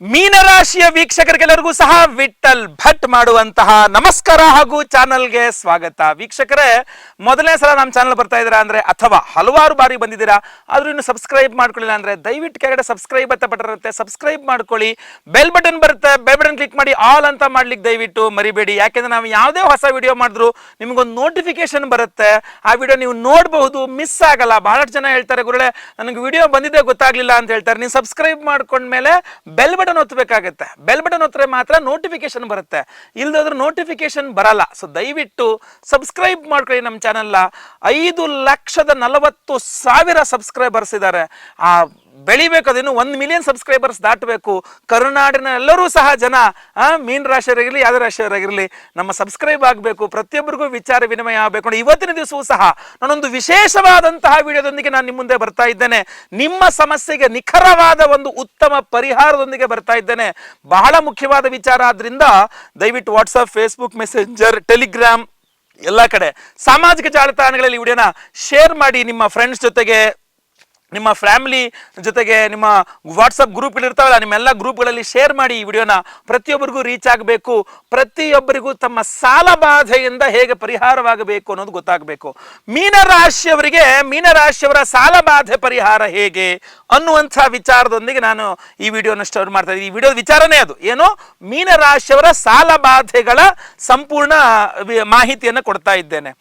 ಮೀನರಾಶಿಯ ವೀಕ್ಷಕರಿಗೆಲ್ಲರಿಗೂ ಸಹ ವಿಠಲ್ ಭಟ್ ಮಾಡುವಂತಹ ನಮಸ್ಕಾರ ಹಾಗೂ ಚಾನಲ್ಗೆ ಸ್ವಾಗತ. ವೀಕ್ಷಕರೇ, ಮೊದಲನೇ ಸಲ ನಮ್ಮ ಚಾನಲ್ ಬರ್ತಾ ಇದ್ದೀರಾ ಅಂದ್ರೆ ಅಥವಾ ಹಲವಾರು ಬಾರಿ ಬಂದಿದ್ದೀರಾ, ಆದ್ರೂ ಇನ್ನು ಸಬ್ಸ್ಕ್ರೈಬ್ ಮಾಡ್ಕೊಳ್ಳಿಲ್ಲ ಅಂದ್ರೆ ದಯವಿಟ್ಟು ಕೆಳಗಡೆ ಸಬ್ಸ್ಕ್ರೈಬ್ ಅಂತ ಬಟನ್ ಸಬ್ಸ್ಕ್ರೈಬ್ ಮಾಡ್ಕೊಳ್ಳಿ. ಬೆಲ್ ಬಟನ್ ಬರುತ್ತೆ. ಬೆಲ್ ಬಟನ್ ಕ್ಲಿಕ್ ಮಾಡಿ ಆಲ್ ಅಂತ ಮಾಡ್ಲಿಕ್ಕೆ ದಯವಿಟ್ಟು ಮರಿಬೇಡಿ. ಯಾಕೆಂದ್ರೆ ನಾವು ಯಾವುದೇ ಹೊಸ ವಿಡಿಯೋ ಮಾಡಿದ್ರು ನಿಮಗೊಂದು ನೋಟಿಫಿಕೇಶನ್ ಬರುತ್ತೆ. ಆ ವಿಡಿಯೋ ನೀವು ನೋಡಬಹುದು, ಮಿಸ್ ಆಗಲ್ಲ. ಬಹಳಷ್ಟು ಜನ ಹೇಳ್ತಾರೆ ಗುರುಳೆ ನನಗೆ ವಿಡಿಯೋ ಬಂದಿದೆ, ಗೊತ್ತಾಗ್ಲಿಲ್ಲ ಅಂತ ಹೇಳ್ತಾರೆ. ನೀವು ಸಬ್ಸ್ಕ್ರೈಬ್ ಮಾಡ್ಕೊಂಡ್ಮೇಲೆ ಬೆಲ್ ಒತ್ತಬೇಕಾಗತ್ತೆ. ಬೆಲ್ ಬಟನ್ ಒತ್ತರೆ ಮಾತ್ರ ನೋಟಿಫಿಕೇಶನ್ ಬರುತ್ತೆ. ಇಲ್ದಾದ್ರೆ ನೋಟಿಫಿಕೇಶನ್ ಬರಲ್ಲ. ಸೊ ದಯವಿಟ್ಟು ಸಬ್ಸ್ಕ್ರೈಬ್ ಮಾಡ್ಕೊಳ್ಳಿ ನಮ್ಮ ಚಾನಲ್ನ ಐದು ಲಕ್ಷದ ನಲವತ್ತು ಸಾವಿರ ಸಬ್ಸ್ಕ್ರೈಬರ್ಸ್ ಇದ್ದಾರೆ. ಆ ಬೆಳಿಬೇಕು ಅದೇನು ಒಂದು ಮಿಲಿಯನ್ ಸಬ್ಸ್ಕ್ರೈಬರ್ಸ್ ದಾಟಬೇಕು. ಕರುನಾಡಿನ ಎಲ್ಲರೂ ಸಹ ಜನ ಮೀನ್ ರಾಶಿಯವರಾಗಿರಲಿ, ಯಾವುದೇ ರಾಶಿಯವರಾಗಿರಲಿ, ನಮ್ಮ ಸಬ್ಸ್ಕ್ರೈಬ್ ಆಗಬೇಕು, ಪ್ರತಿಯೊಬ್ಬರಿಗೂ ವಿಚಾರ ವಿನಿಮಯ ಆಗಬೇಕು. ಇವತ್ತಿನ ದಿವಸವೂ ಸಹ ನಾನೊಂದು ವಿಶೇಷವಾದಂತಹ ವಿಡಿಯೋದೊಂದಿಗೆ ನಾನು ನಿಮ್ಮ ಮುಂದೆ ಬರ್ತಾ ಇದ್ದೇನೆ. ನಿಮ್ಮ ಸಮಸ್ಯೆಗೆ ನಿಖರವಾದ ಒಂದು ಉತ್ತಮ ಪರಿಹಾರದೊಂದಿಗೆ ಬರ್ತಾ ಇದ್ದೇನೆ. ಬಹಳ ಮುಖ್ಯವಾದ ವಿಚಾರ ಆದ್ರಿಂದ ದಯವಿಟ್ಟು ವಾಟ್ಸಪ್ ಫೇಸ್ಬುಕ್ ಮೆಸೆಂಜರ್ ಟೆಲಿಗ್ರಾಮ್ ಎಲ್ಲ ಕಡೆ ಸಾಮಾಜಿಕ ಜಾಲತಾಣಗಳಲ್ಲಿ ವಿಡಿಯೋನ ಶೇರ್ ಮಾಡಿ ನಿಮ್ಮ ಫ್ರೆಂಡ್ಸ್ ಜೊತೆಗೆ ನಿಮ್ಮ ಫ್ಯಾಮಿಲಿ ಜೊತೆಗೆ ನಿಮ್ಮ ವಾಟ್ಸಪ್ ಗ್ರೂಪ್ಗಳು ಇರ್ತಾವಲ್ಲ, ನಿಮ್ಮೆಲ್ಲ ಗ್ರೂಪ್ಗಳಲ್ಲಿ ಶೇರ್ ಮಾಡಿ ಈ ವಿಡಿಯೋನ ಪ್ರತಿಯೊಬ್ಬರಿಗೂ ರೀಚ್ ಆಗಬೇಕು. ಪ್ರತಿಯೊಬ್ಬರಿಗೂ ತಮ್ಮ ಸಾಲ ಬಾಧೆಯಿಂದ ಹೇಗೆ ಪರಿಹಾರವಾಗಬೇಕು ಅನ್ನೋದು ಗೊತ್ತಾಗಬೇಕು. ಮೀನರಾಶಿಯವರಿಗೆ ಮೀನರಾಶಿಯವರ ಸಾಲ ಬಾಧೆ ಪರಿಹಾರ ಹೇಗೆ ಅನ್ನುವಂಥ ವಿಚಾರದೊಂದಿಗೆ ನಾನು ಈ ವಿಡಿಯೋನ ಸ್ಟೋರ್ ಮಾಡ್ತಾ ಇದ್ದೀನಿ. ಈ ವಿಡಿಯೋದ ವಿಚಾರನೇ ಅದು. ಏನು? ಮೀನರಾಶಿಯವರ ಸಾಲ ಬಾಧೆಗಳ ಸಂಪೂರ್ಣ ಮಾಹಿತಿಯನ್ನು ಕೊಡ್ತಾ ಇದ್ದೇನೆ.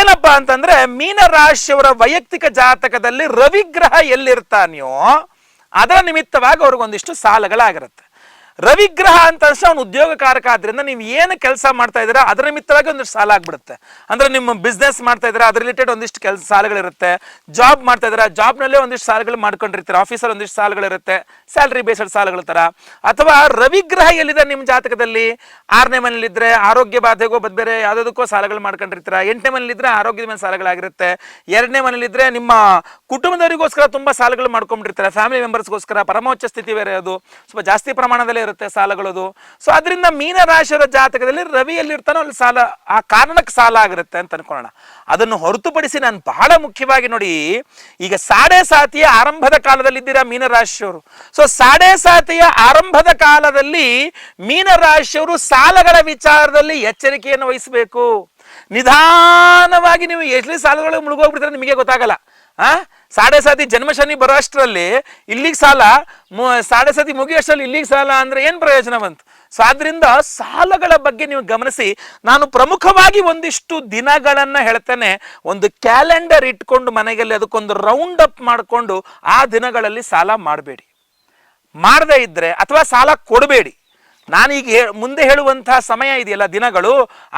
ಏನಪ್ಪಾ ಅಂತಂದ್ರೆ ಮೀನರಾಶಿಯವರ ವೈಯಕ್ತಿಕ ಜಾತಕದಲ್ಲಿ ರವಿಗ್ರಹ ಎಲ್ಲಿರ್ತಾನೆಯೋ ಅದರ ನಿಮಿತ್ತವಾಗಿ ಅವ್ರಿಗೊಂದಿಷ್ಟು ಸಾಲಗಳಾಗಿರುತ್ತೆ ರವಿಗ್ರಹ ಅಂತ ಅನ್ಸಿ ಅವ್ನು ಉದ್ಯೋಗಕಾರಕ ಆದ್ರಿಂದ ನೀವು ಏನು ಕೆಲಸ ಮಾಡ್ತಾ ಇದ್ದೀರಾ, ಅದರ ನಿಮಿತ್ತವಾಗಿ ಒಂದಿಷ್ಟು ಸಾಲ ಆಗ್ಬಿಡುತ್ತೆ. ಅಂದ್ರೆ ನಿಮ್ಮ ಬಿಸ್ನೆಸ್ ಮಾಡ್ತಾ ಇದ್ದೀರಾ, ಅದ್ರ ರಿಲೇಟೆಡ್ ಒಂದಿಷ್ಟು ಕೆಲಸ ಸಾಲಗಳಿರುತ್ತೆ. ಜಾಬ್ ಮಾಡ್ತಾ ಇದ್ದೀರಾ ಜಾಬ್ನಲ್ಲೇ ಒಂದಿಷ್ಟು ಸಾಲಗಳು ಮಾಡ್ಕೊಂಡಿರ್ತೀರ ಆಫೀಸಲ್ಲಿ ಒಂದಿಷ್ಟು ಸಾಲಗಳಿರುತ್ತೆ ಸ್ಯಾಲ್ರಿ ಬೇಸ್ಡ್ ಸಾಲಗಳ ತರ. ಅಥವಾ ರವಿಗ್ರಹ ಎಲ್ಲಿದೆ ನಿಮ್ಮ ಜಾತಕದಲ್ಲಿ? ಆರನೇ ಮನೇಲಿದ್ರೆ ಆರೋಗ್ಯ ಬಾಧೆಗೋ ಬದ್ ಬೇರೆ ಯಾವುದಕ್ಕೋ ಸಾಲಗಳು ಮಾಡ್ಕೊಂಡಿರ್ತೀರ? ಎಂಟನೇ ಮನೇಲಿದ್ರೆ ಆರೋಗ್ಯದ ಮೇಲೆ ಸಾಲಗಳಾಗಿರುತ್ತೆ. ಎರಡನೇ ಮನೇಲಿದ್ರೆ ನಿಮ್ಮ ಕುಟುಂಬದವರಿಗೋಸ್ಕರ ತುಂಬಾ ಸಾಲಗಳು ಮಾಡ್ಕೊಂಡಿರ್ತಾರೆ ಫ್ಯಾಮಿಲಿ ಮೆಂಬರ್ಸ್ಗೋಸ್ಕರ ಪರಮೋಚ್ಚ ಸ್ಥಿತಿ ಬೇರೆ ಅದು. ಸ್ವಲ್ಪ ಜಾಸ್ತಿ ಪ್ರಮಾಣದಲ್ಲಿ ಇರುತ್ತೆ ಸಾಲಗಳದು. ಸೊ ಅದರಿಂದ ಮೀನರಾಶಿಯವರ ಜಾತಕದಲ್ಲಿ ರವಿಯಲ್ಲಿರ್ತಾನೋ ಅಲ್ಲಿ ಸಾಲ, ಆ ಕಾರಣಕ್ಕೆ ಸಾಲ ಆಗಿರುತ್ತೆ ಅಂತ ಅನ್ಕೊಳ್ಳೋಣ. ಅದನ್ನು ಹೊರತುಪಡಿಸಿ ನಾನು ಬಹಳ ಮುಖ್ಯವಾಗಿ ನೋಡಿ, ಈಗ ಸಾಡೆ ಸಾತಿಯ ಆರಂಭದ ಕಾಲದಲ್ಲಿ ಇದ್ದೀರಾ ಮೀನರಾಶಿಯವರು. ಸೊ ಸಾಡೆ ಸಾತಿಯ ಆರಂಭದ ಕಾಲದಲ್ಲಿ ಮೀನರಾಶಿಯವರು ಸಾಲಗಳ ವಿಚಾರದಲ್ಲಿ ಎಚ್ಚರಿಕೆಯನ್ನು ವಹಿಸಬೇಕು. ನಿಧಾನವಾಗಿ ನೀವು ಎಷ್ಟೇ ಸಾಲಗಳು ಮುಳುಗೋಗ್ಬಿಡ್ತಾರೆ ನಿಮಗೆ ಗೊತ್ತಾಗಲ್ಲ. ಆ? ಸಾಡೆ ಜನ್ಮಶನಿ ಬರೋ ಅಷ್ಟರಲ್ಲಿ ಇಲ್ಲಿಗೆ ಸಾಲ, ಮು- ಸಾಡೆ ಸಾತಿ ಮುಗಿಯೋಷ್ಟರಲ್ಲಿ ಇಲ್ಲಿಗೆ ಸಾಲ ಅಂದ್ರೆ ಏನು ಪ್ರಯೋಜನ ಬಂತು? ಸೊ ಆದ್ರಿಂದ ಸಾಲಗಳ ಬಗ್ಗೆ ನೀವು ಗಮನಿಸಿ, ನಾನು ಪ್ರಮುಖವಾಗಿ ಒಂದಿಷ್ಟು ದಿನಗಳನ್ನು ಹೇಳ್ತೇನೆ. ಒಂದು ಕ್ಯಾಲೆಂಡರ್ ಇಟ್ಕೊಂಡು ಮನೆಯಲ್ಲಿ ಅದಕ್ಕೊಂದು ರೌಂಡ್ ಅಪ್ ಮಾಡಿಕೊಂಡು ಆ ದಿನಗಳಲ್ಲಿ ಸಾಲ ಮಾಡಬೇಡಿ. ಮಾಡದೇ ಇದ್ದರೆ ಅಥವಾ ಸಾಲ ಕೊಡಬೇಡಿ. ನಾನೀಗ ಮುಂದೆ ಹೇಳುವಂತಹ ಸಮಯ ಇದೆಯಲ್ಲ ದಿನಗಳು,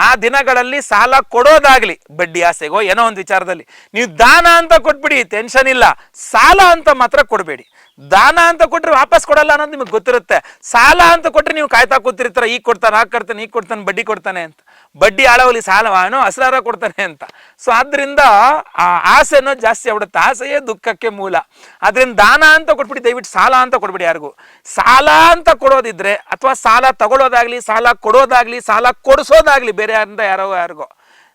ಆ ದಿನಗಳಲ್ಲಿ ಸಾಲ ಕೊಡೋದಾಗ್ಲಿ, ಬಡ್ಡಿ ಆಸೆಗೋ ಏನೋ ಒಂದು ವಿಚಾರದಲ್ಲಿ, ನೀವು ದಾನ ಅಂತ ಕೊಟ್ಬಿಡಿ ಟೆನ್ಷನ್ ಇಲ್ಲ. ಸಾಲ ಅಂತ ಮಾತ್ರ ಕೊಡಬೇಡಿ. ದಾನ ಅಂತ ಕೊಟ್ಟರೆ ವಾಪಸ್ ಕೊಡಲ್ಲ ಅನ್ನೋದು ನಿಮಗೆ ಗೊತ್ತಿರುತ್ತೆ. ಸಾಲ ಅಂತ ಕೊಟ್ಟರೆ ನೀವು ಕಾಯ್ತಾ ಕೂತಿರ್ತಾರೆ, ಈಗ ಕೊಡ್ತಾನೆ, ಆಗ ಕೊಡ್ತಾನೆ, ಈಗ ಕೊಡ್ತಾನೆ, ಬಡ್ಡಿ ಕೊಡ್ತಾನೆ ಅಂತ. ಬಡ್ಡಿ ಆಳವಲ್ಲಿ ಸಾಲ ಏನೋ ಹಸಿರಾರ ಕೊಡ್ತಾನೆ ಅಂತ. ಸೊ ಆದ್ರಿಂದ ಆ ಆಸೆ ಅನ್ನೋದು ಜಾಸ್ತಿ ಆಗ್ಬಿಡುತ್ತೆ. ಆಸೆಯೇ ದುಃಖಕ್ಕೆ ಮೂಲ. ಅದರಿಂದ ದಾನ ಅಂತ ಕೊಟ್ಬಿಡಿ, ದಯವಿಟ್ಟು ಸಾಲ ಅಂತ ಕೊಡ್ಬಿಡಿ ಯಾರಿಗೂ. ಸಾಲ ಅಂತ ಕೊಡೋದಿದ್ರೆ ಅಥವಾ ಸಾಲ ತಗೊಳ್ಳೋದಾಗ್ಲಿ, ಸಾಲ ಕೊಡೋದಾಗ್ಲಿ, ಸಾಲ ಕೊಡಿಸೋದಾಗ್ಲಿ ಬೇರೆ ಯಾರಿಂದ ಯಾರೋ ಯಾರಿಗೋ.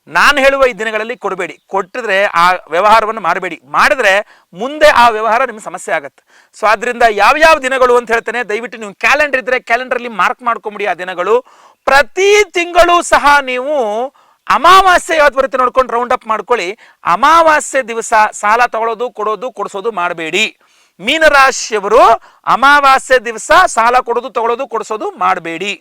ನಾನು ಹೇಳುವ ಈ ದಿನಗಳಲ್ಲಿ ಕೊಡಬೇಡಿ. ಕೊಟ್ಟಿದ್ರೆ ಆ ವ್ಯವಹಾರವನ್ನು ಮಾಡಬೇಡಿ. ಮಾಡಿದ್ರೆ ಮುಂದೆ ಆ ವ್ಯವಹಾರ ನಿಮ್ಗೆ ಸಮಸ್ಯೆ ಆಗುತ್ತೆ. ಸೊ ಆದ್ರಿಂದ ಯಾವ್ಯಾವ ದಿನಗಳು ಅಂತ ಹೇಳ್ತೇನೆ, ದಯವಿಟ್ಟು ನೀವು ಕ್ಯಾಲೆಂಡರ್ ಇದ್ರೆ ಕ್ಯಾಲೆಂಡರ್ಲಿ ಮಾರ್ಕ್ ಮಾಡ್ಕೊಂಬಿಡಿ ಆ ದಿನಗಳು. ಪ್ರತಿ ತಿಂಗಳು ಸಹ ನೀವು ಅಮಾವಾಸ್ಯೆ ಯಾವತ್ತು ಬರುತ್ತೆ ನೋಡ್ಕೊಂಡು ರೌಂಡ್ ಅಪ್ ಮಾಡ್ಕೊಳ್ಳಿ. ಅಮಾವಾಸ್ಯೆ ದಿವಸ ಸಾಲ ತಗೊಳ್ಳೋದು ಕೊಡೋದು, ಕೊಡಿಸೋದು ಮಾಡಬೇಡಿ. ಮೀನರಾಶಿಯವರು ಅಮಾವಾಸ್ಯೆ ದಿವಸ ಸಾಲ ಕೊಡೋದು ತಗೊಳ್ಳೋದು ಕೊಡಿಸೋದು ಮಾಡಬೇಡಿ.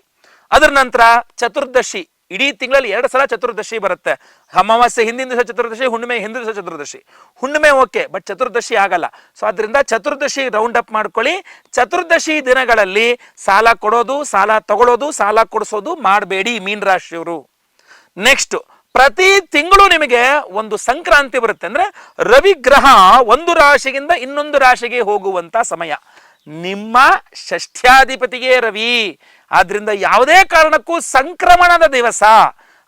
ಅದರ ನಂತರ ಚತುರ್ದಶಿ. ಇಡೀ ತಿಂಗಳಲ್ಲಿ ಎರಡು ಸಲ ಚತುರ್ದಶಿ ಬರುತ್ತೆ. ಅಮಾವಾಸ್ಯೆ ಹಿಂದಿನ ದಿವಸ ಚತುರ್ದಶಿ, ಹುಣ್ಣಿಮೆ ಹಿಂದಿನ ದಿವಸ ಚತುರ್ದಶಿ. ಹುಣ್ಣಿಮೆ ಓಕೆ, ಬಟ್ ಚತುರ್ದಶಿ ಆಗಲ್ಲ. ಸೊ ಅದರಿಂದ ಚತುರ್ದಶಿ ರೌಂಡ್ ಅಪ್ ಮಾಡ್ಕೊಳ್ಳಿ. ಚತುರ್ದಶಿ ದಿನಗಳಲ್ಲಿ ಸಾಲ ಕೊಡೋದು, ಸಾಲ ತಗೊಳ್ಳೋದು ಸಾಲ ಕೊಡಿಸೋದು ಮಾಡಬೇಡಿ ಮೀನ್ ರಾಶಿಯವರು. ನೆಕ್ಸ್ಟ್ ಪ್ರತಿ ತಿಂಗಳು ನಿಮಗೆ ಒಂದು ಸಂಕ್ರಾಂತಿ ಬರುತ್ತೆ. ಅಂದ್ರೆ ರವಿಗ್ರಹ ಒಂದು ರಾಶಿಗಿಂತ ಇನ್ನೊಂದು ರಾಶಿಗೆ ಹೋಗುವಂತ ಸಮಯ. ನಿಮ್ಮ ಷಷ್ಠ್ಯಾಧಿಪತಿಗೆ ರವಿ. ಆದ್ರಿಂದ ಯಾವುದೇ ಕಾರಣಕ್ಕೂ ಸಂಕ್ರಮಣದ ದಿವಸ,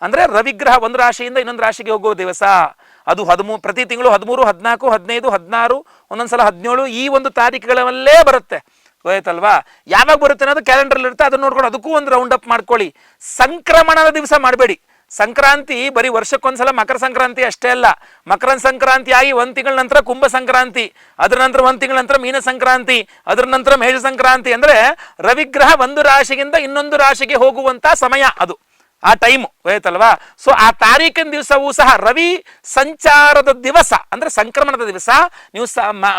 ಅಂದ್ರೆ ರವಿಗ್ರಹ ಒಂದು ರಾಶಿಯಿಂದ ಇನ್ನೊಂದು ರಾಶಿಗೆ ಹೋಗುವ ದಿವಸ, ಅದು ಹದಿಮೂರು ಪ್ರತಿ ತಿಂಗಳು ಹದಿಮೂರು, ಹದಿನಾಲ್ಕು, ಹದಿನೈದು, ಹದಿನಾರು, ಒಂದೊಂದ್ಸಲ ಹದಿನೇಳು, ಈ ಒಂದು ತಾರೀಕುಗಳಲ್ಲೇ ಬರುತ್ತೆ. ಗೊತ್ತಲ್ವಾ ಯಾವಾಗ ಬರುತ್ತೆ ಅನ್ನೋದು ಕ್ಯಾಲೆಂಡರ್ ಇರುತ್ತೆ. ಅದನ್ನ ನೋಡ್ಕೊಂಡು ಅದಕ್ಕೂ ಒಂದು ರೌಂಡ್ ಅಪ್ ಮಾಡ್ಕೊಳ್ಳಿ. ಸಂಕ್ರಮಣದ ದಿವಸ ಮಾಡಬೇಡಿ. ಸಂಕ್ರಾಂತಿ ಬರೀ ವರ್ಷಕ್ಕೊಂದ್ಸಲ ಮಕರ ಸಂಕ್ರಾಂತಿ ಅಷ್ಟೇ ಅಲ್ಲ. ಮಕರ ಸಂಕ್ರಾಂತಿ ಆಗಿ ಒಂದು ತಿಂಗಳ ನಂತರ ಕುಂಭ ಸಂಕ್ರಾಂತಿ, ಅದರ ನಂತರ ಒಂದು ತಿಂಗಳ ನಂತರ ಮೀನ ಸಂಕ್ರಾಂತಿ, ಅದರ ನಂತರ ಮೇಷ ಸಂಕ್ರಾಂತಿ. ಅಂದ್ರೆ ರವಿಗ್ರಹ ಒಂದು ರಾಶಿಗಿಂತ ಇನ್ನೊಂದು ರಾಶಿಗೆ ಹೋಗುವಂತ ಸಮಯ ಅದು. ಆ ಟೈಮು ಹೋಯ್ತಲ್ವಾ ಸೊ ಆ ತಾರೀಕಿನ ದಿವಸವೂ ಸಹ ರವಿ ಸಂಚಾರದ ದಿವಸ, ಅಂದ್ರೆ ಸಂಕ್ರಮಣದ ದಿವಸ, ನೀವು